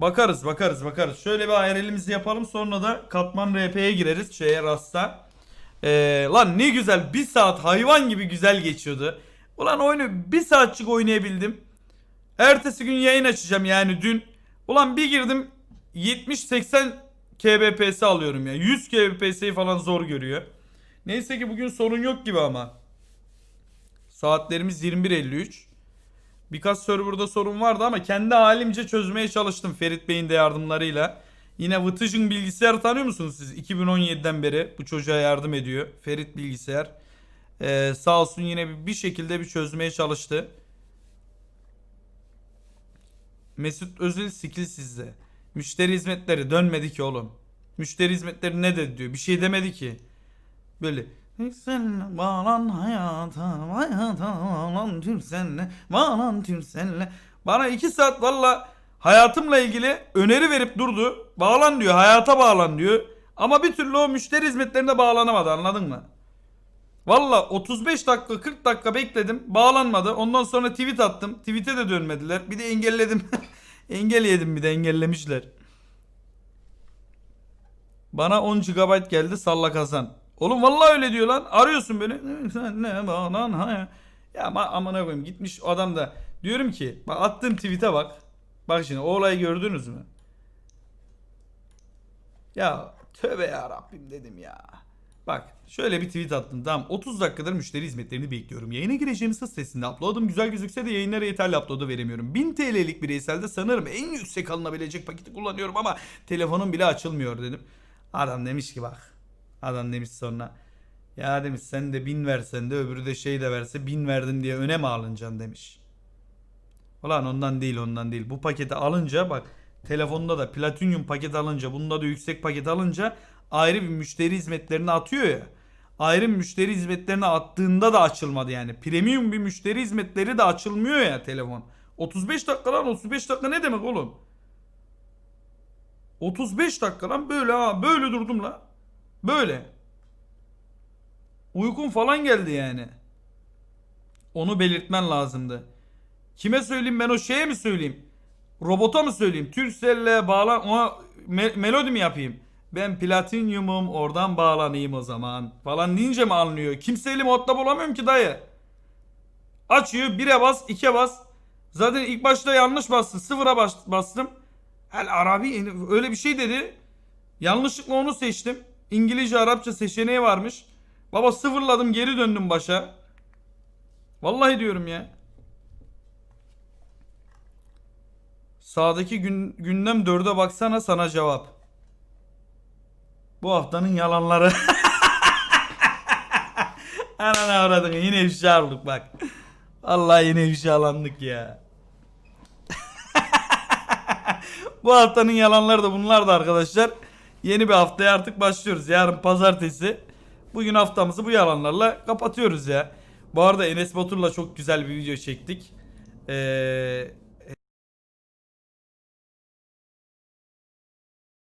Bakarız bakarız bakarız. Şöyle bir ayarelimizi yapalım sonra da katman RP'ye gireriz şeye rasta. Ee, lan ne güzel bir saat hayvan gibi güzel geçiyordu. Ulan oyunu bir saatçik oynayabildim. Ertesi gün yayın açacağım yani dün. Ulan bir girdim 70-80 kbps alıyorum ya. 100 kbps'yi falan zor görüyor. Neyse ki bugün sorun yok gibi ama. Saatlerimiz 21.53. Birkaç serverda sorun vardı ama kendi halimce çözmeye çalıştım Ferit Bey'in de yardımlarıyla. Yine Vıtıcın bilgisayar tanıyor musunuz siz? 2017'den beri bu çocuğa yardım ediyor. Ferit bilgisayar. Ee, sağ olsun yine bir, şekilde bir çözmeye çalıştı. Mesut Özil skill sizde. Müşteri hizmetleri dönmedi ki oğlum. Müşteri hizmetleri ne dedi diyor. Bir şey demedi ki. Böyle Türkcell'le bağlan hayata, hayata bağlan Türkcell'le, bağlan Türkcell'le. Bana iki saat valla hayatımla ilgili öneri verip durdu. Bağlan diyor, hayata bağlan diyor. Ama bir türlü o müşteri hizmetlerine bağlanamadı anladın mı? Valla 35 dakika 40 dakika bekledim bağlanmadı. Ondan sonra tweet attım. Tweet'e de dönmediler. Bir de engelledim. Engel yedim bir de engellemişler. Bana 10 GB geldi salla kazan. Oğlum vallahi öyle diyor lan. Arıyorsun beni. Ne bağlan ha. Ya ama amına koyayım gitmiş o adam da. Diyorum ki bak attığım tweet'e bak. Bak şimdi o olayı gördünüz mü? Ya tövbe ya Rabbim dedim ya. Bak şöyle bir tweet attım. Tamam 30 dakikadır müşteri hizmetlerini bekliyorum. Yayına gireceğim hız sesinde upload'um güzel gözükse de yayınlara yeterli upload'u veremiyorum. 1000 TL'lik bireyselde sanırım en yüksek alınabilecek paketi kullanıyorum ama telefonum bile açılmıyor dedim. Adam demiş ki bak. Adam demiş sonra. Ya demiş sen de 1000 versen de öbürü de şey de verse 1000 verdin diye öne mi alınacaksın demiş. Ulan ondan değil ondan değil. Bu paketi alınca bak telefonda da platinyum paket alınca bunda da yüksek paket alınca ayrı bir müşteri hizmetlerini atıyor ya. Ayrı bir müşteri hizmetlerini attığında da açılmadı yani. Premium bir müşteri hizmetleri de açılmıyor ya telefon. 35 dakika lan 35 dakika ne demek oğlum? 35 dakika lan böyle ha böyle durdum la. Böyle. Uykum falan geldi yani. Onu belirtmen lazımdı. Kime söyleyeyim ben o şeye mi söyleyeyim? Robota mı söyleyeyim? Turkcell'le bağlan ona me- melodi mi yapayım? Ben platinyumum oradan bağlanayım o zaman. Falan deyince mi anlıyor? Kimseyle muhatap olamıyorum ki dayı. Açıyor 1'e bas 2'ye bas. Zaten ilk başta yanlış bastı. Sıfıra bas- bastım. El Arabi öyle bir şey dedi. Yanlışlıkla onu seçtim. İngilizce Arapça seçeneği varmış. Baba sıfırladım geri döndüm başa. Vallahi diyorum ya. Sağdaki gün, gündem dörde baksana sana cevap. Bu haftanın yalanları. Ananı avradını yine ifşa bak. Vallahi yine ifşalandık ya. Bu haftanın yalanları da bunlar da arkadaşlar. Yeni bir haftaya artık başlıyoruz. Yarın pazartesi. Bugün haftamızı bu yalanlarla kapatıyoruz ya. Bu arada Enes Batur'la çok güzel bir video çektik. Ee,